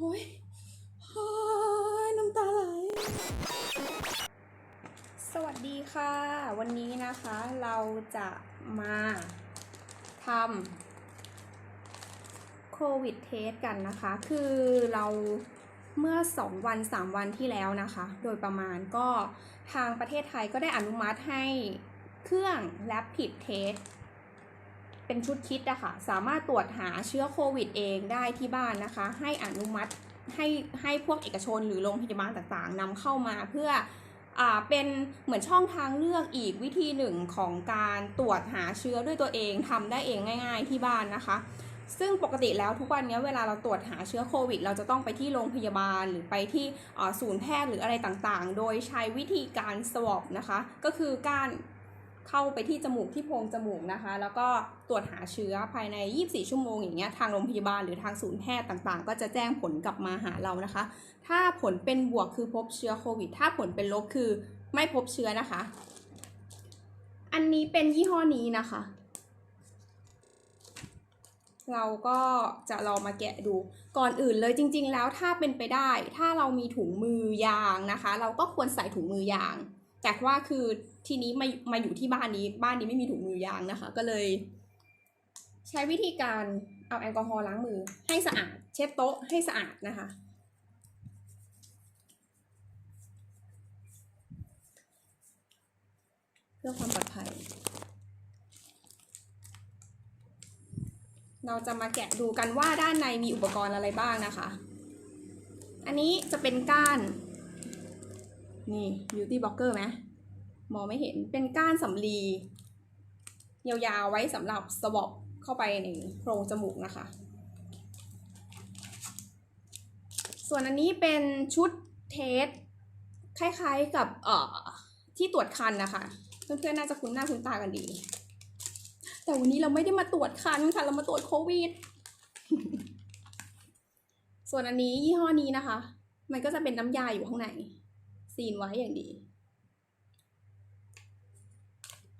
โอ้ยโอ้ยน้ำตาไหล สวัสดีค่ะ วันนี้นะคะเราจะมาทำโควิดเทสกันนะคะ คือเราเมื่อ 2 วัน 3 วันที่แล้วนะคะ โดยประมาณก็ทางประเทศไทยก็ได้อนุมัติให้เครื่อง Rapid Test เป็นชุดคิดอะค่ะ สามารถตรวจหาเชื้อโควิดเองได้ที่บ้านนะคะ ให้อนุมัติให้ให้พวกเอกชนหรือโรงพยาบาลต่างๆนำเข้ามาเพื่ออ่าเป็นเหมือนช่องทางเลือกอีกวิธีหนึ่งของการตรวจหาเชื้อด้วยตัวเองทำได้เองง่าย ๆ ที่บ้านนะคะ ซึ่งปกติแล้วทุกวันนี้เวลาเราตรวจหาเชื้อโควิด เราจะต้องไปที่โรงพยาบาลหรือไปที่ศูนย์แพทย์หรืออะไรต่างๆ โดยใช้วิธีการ swab นะคะ ก็คือการ เข้าไปที่จมูกที่โพรงจมูกนะคะ แล้วก็ตรวจหาเชื้อภายใน 24 ชั่วโมงอย่างเงี้ยทางโรงพยาบาลหรือทางศูนย์แพทย์ต่างๆ ก็จะแจ้งผลกลับมาหาเรานะคะ ถ้าผลเป็นบวกคือพบเชื้อโควิด ถ้าผลเป็นลบคือไม่พบเชื้อนะคะ อันนี้เป็นยี่ห้อนี้นะคะ เราก็จะลองมาแกะดู ก่อนอื่นเลยจริง ๆ แล้วถ้าเป็นไปได้ ถ้าเรามีถุงมือยางนะคะ เราก็ควรใส่ถุงมือยาง แต่ว่าคือ ทีนี้มามาอยู่ที่บ้านนี้บ้านนี้ไม่มีถุงมือยางนะคะ ก็เลย ใช้วิธีการเอาแอลกอฮอล์ล้างมือ ให้สะอาด เช็ดโต๊ะให้สะอาดนะคะ เพื่อความปลอดภัย เราจะมาแกะดูกันว่าด้านในมีอุปกรณ์อะไรบ้างนะคะ อันนี้จะเป็นก้าน นี่ beauty blocker ไหม มองไม่เห็นเป็นก้านสำลียาวๆไว้สำหรับสวอปเข้าไปในโพรงจมูกนะคะ ส่วนอันนี้เป็นชุดเทสคล้ายๆกับเอ่อที่ตรวจคันนะคะ เพื่อนๆน่าจะคุ้นหน้าคุ้นตากันดี แต่วันนี้เราไม่ได้มาตรวจคันค่ะ เรามาตรวจโควิด ส่วนอันนี้ยี่ห้อนี้นะคะ มันก็จะเป็นน้ำยาอยู่ข้างในซีนไว้อย่างดี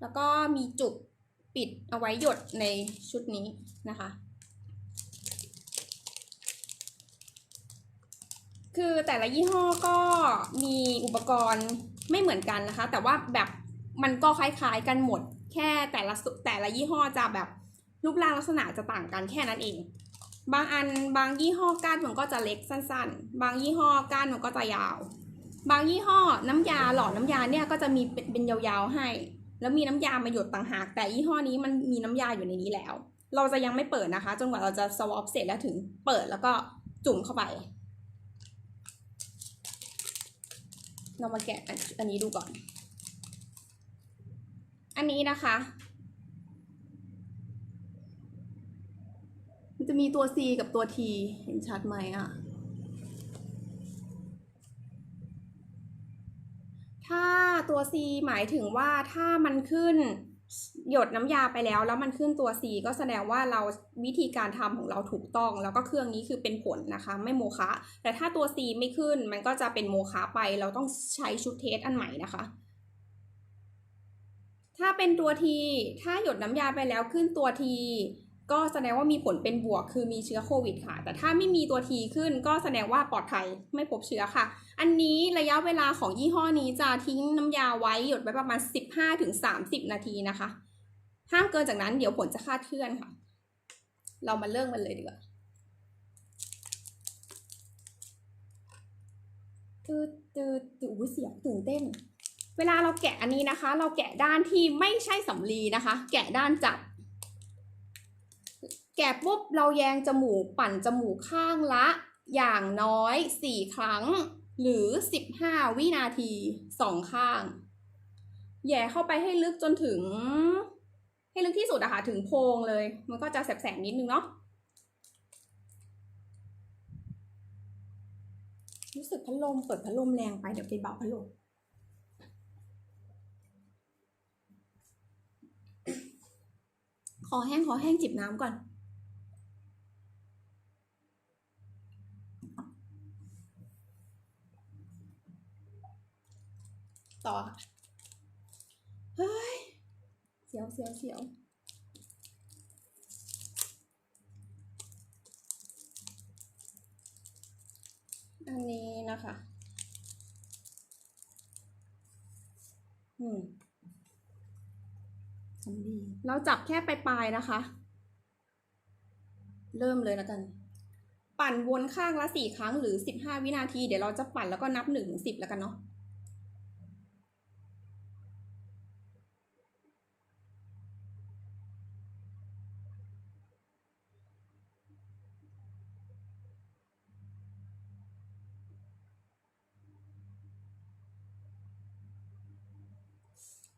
แล้วก็มีจุกปิดเอาไว้หยดในชุดนี้นะคะ คือแต่ละยี่ห้อก็มีอุปกรณ์ไม่เหมือนกันนะคะ แต่ว่าแบบมันก็คล้ายๆกันหมด แค่แต่ละแต่ละยี่ห้อจะแบบรูปร่างลักษณะจะต่างกันแค่นั้นเอง บางอันบางยี่ห้อก้านมันก็จะเล็กสั้น ๆ บางยี่ห้อก้านมันก็จะยาว บางยี่ห้อน้ำยาหลอดน้ำยาเนี่ยก็จะมีเป็นเป็นยาวๆให้ แล้วมีน้ำยามาหยดต่างหาก แต่ยี่ห้อนี้มันมีน้ำยาอยู่ในนี้แล้ว เราจะยังไม่เปิดนะคะ จนกว่าเราจะสวอปเสร็จแล้วถึงเปิดแล้วก็จุ่มเข้าไป เรามาแกะอันนี้ดูก่อน อันนี้นะคะ มันจะมีตัว C กับตัว T เห็นชัดไหมอะา ตัว C หมายถึงว่าถ้ามันขึ้นหยดน้ำยาไปแล้วแล้วมันขึ้นตัว C ก็แสดงว่าเราวิธีการทำของเราถูกต้อง แล้วก็เครื่องนี้คือเป็นผลนะคะ ไม่โมคะ แต่ถ้าตัว C ไม่ขึ้นมันก็จะเป็นโมคะไป เราต้องใช้ชุดเทสอันใหม่นะคะ ถ้าเป็นตัว T ถ้าหยดน้ำยาไปแล้วขึ้นตัว T ก็แสดงว่ามีผลเป็นบวกคือมีเชื้อโควิดค่ะ แต่ถ้าไม่มีตัว T ขึ้นก็แสดงว่าปลอดภัยไม่พบเชื้อค่ะ อันนี้ระยะเวลาของยี่ห้อนี้จะทิ้งน้ำยาไว้หยดไว้ประมาณ 15-30 นาทีนะคะ ห้ามเกินจากนั้นเดี๋ยวผลจะคาดเคลื่อนค่ะ เรามาเริ่มกันเลยดีกว่าตืดตืดตืดอุ้ยเสียงตื่นเต้น เวลาเราแกะอันนี้นะคะ เราแกะด้านที่ไม่ใช่สำลีนะคะ แกะด้านจับ แกะปุ๊บเราแยงจมูกปั่นจมูกข้างละ อย่างน้อย 4 ครั้ง หรือ 15 วินาทีสองข้าง แย่เข้าไปให้ลึกจนถึง ให้ลึกที่สุดอะค่ะถึงโพรงเลย มันก็จะแสบๆนิดนึงเนาะรู้สึกพัดลมเปิดพัดลมแรงไปเดี๋ยวไปเบาพัดลม อแห้งขอแห้งจิบน้ำก่อน ต่อ เฮ้ย เสียวเสียวเสียวอันะคะ อืม ทำดีเราจับแค่ปลายๆนะคะ เริ่มเลยแล้วกัน ปั่นวนข้างละสี่ครั้งหรือสิบห้าวินาที เดี๋ยวเราจะปั่นแล้วก็นับหนึ่งถึงสิบแล้วกันเนาะ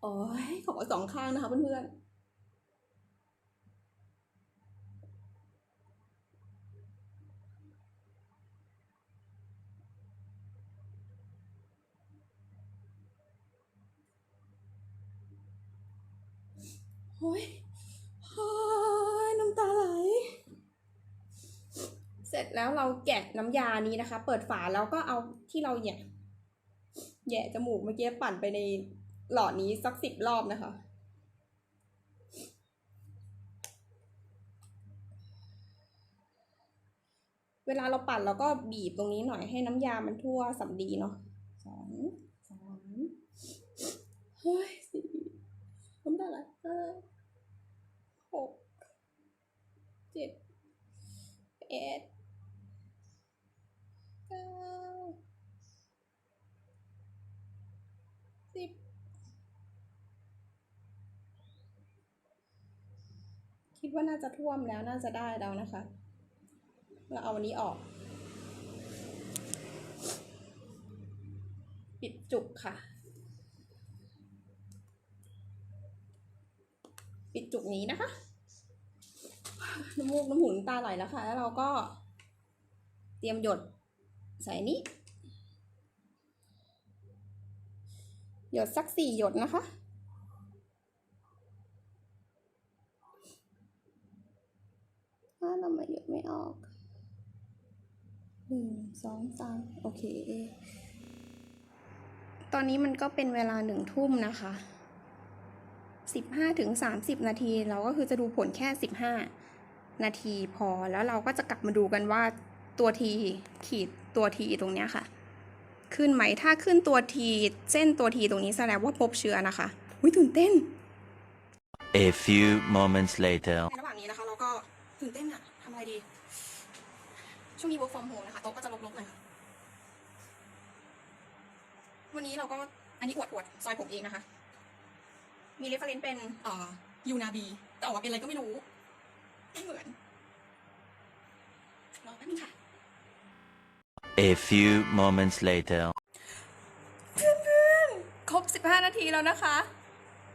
โอ้ยขอสองข้างนะคะเพื่อนๆโอ้ยโอ้ยน้ำตาไหล เสร็จแล้วเราแกะน้ำยานี้นะคะ เปิดฝาแล้วก็เอาที่เราแหย่แหย่จมูกเมื่อกี้ปั่นไปใน หลอดนี้สักสิบรอบนะคะ เวลาเราปั่นเราก็บีบตรงนี้หน่อยให้น้ำยามันทั่วสำลีเนาะสองสามเฮ้ยสี่น้ำตาไหลห้าหกเจ็ดแปดเก้าสิบ คิดว่าน่าจะท่วมแล้วน่าจะได้แล้วนะคะ เราเอาอันนี้ออก ปิดจุกค่ะ ปิดจุกนี้นะคะน้ำมูกน้ำหูน้ำตาไหลแล้วค่ะ แล้วเราก็เตรียมหยดใส่นี้ หยดสักสี่หยดนะคะ ถ้าเรามาหยดไม่ออก หนึ่ง สองสามโอเค ตอนนี้มันก็เป็นเวลาหนึ่งทุ่มนะคะสิบห้าถึงสามสิบนาที เราก็คือจะดูผลแค่สิบห้านาทีพอแล้วเราก็จะกลับมาดูกันว่าตัวทีขีดตัวทีตรงเนี้ยค่ะ ขึ้นไหมถ้าขึ้นตัวทีเส้นตัวทีตรงนี้แสดงว่าพบเชื้อนะคะอุ้ยตื่นเต้น A few moments later. ในระหว่างนี้นะคะ เราก็ตื่นเต้นอะทำอะไรดี ช่วงนี้ work from home นะคะโต๊ะก็จะลกๆหน่อยค่ะวันนี้เราก็อันนี้อวดอวดซอยผมเองนะคะ มี reference เป็นเอ่อยูนาบีแต่ออกมาเป็นอะไรก็ไม่รู้ไม่เหมือนรอแป๊บนึงค่ะ A few moments later. ครบ 15 นาทีแล้วนะคะ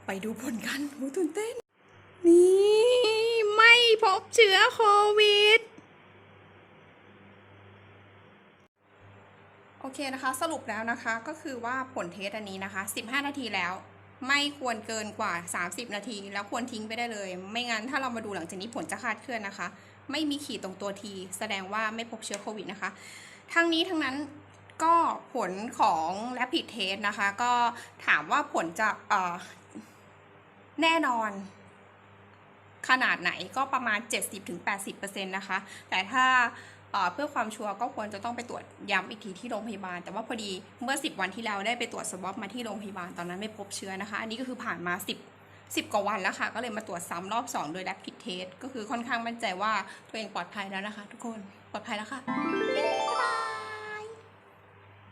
ไปดูผลกันโหตื่นเต้น นี่ ไม่พบเชื้อโควิด โอเคนะคะ สรุปแล้วนะคะก็คือว่าผลเทสอันนี้นะคะ 15 นาทีแล้วไม่ควรเกินกว่า 30 นาที แล้วควรทิ้งไปได้เลย ไม่งั้นถ้าเรามาดูหลังจากนี้ผลจะคาดเคลื่อนนะคะ ไม่มีขีดตรงตัวที แสดงว่าไม่พบเชื้อโควิดนะคะ ทั้งนี้ทั้งนั้นก็ผลของ Rapid Test นะคะ ก็ถามว่าผลจะเอ่อแน่นอน ขนาดไหนก็ประมาณ 70-80%นะคะ แต่ถ้า เพื่อความชัวร์ก็ควรจะต้องไปตรวจย้ำอีกทีที่โรงพยาบาล แต่ว่าพอดีเมื่อ 10 วันที่แล้วได้ไปตรวจสวอปมาที่โรงพยาบาลตอนนั้นไม่พบเชื้อนะคะ อันนี้ก็คือผ่านมา 10 10 กว่าวันแล้วค่ะ ก็เลยมาตรวจซ้ำรอบ 2 โดย Rapid Test ก็คือค่อนข้างมั่นใจว่าตัวเองปลอดภัยแล้วนะคะ ทุกคนปลอดภัยแล้วค่ะ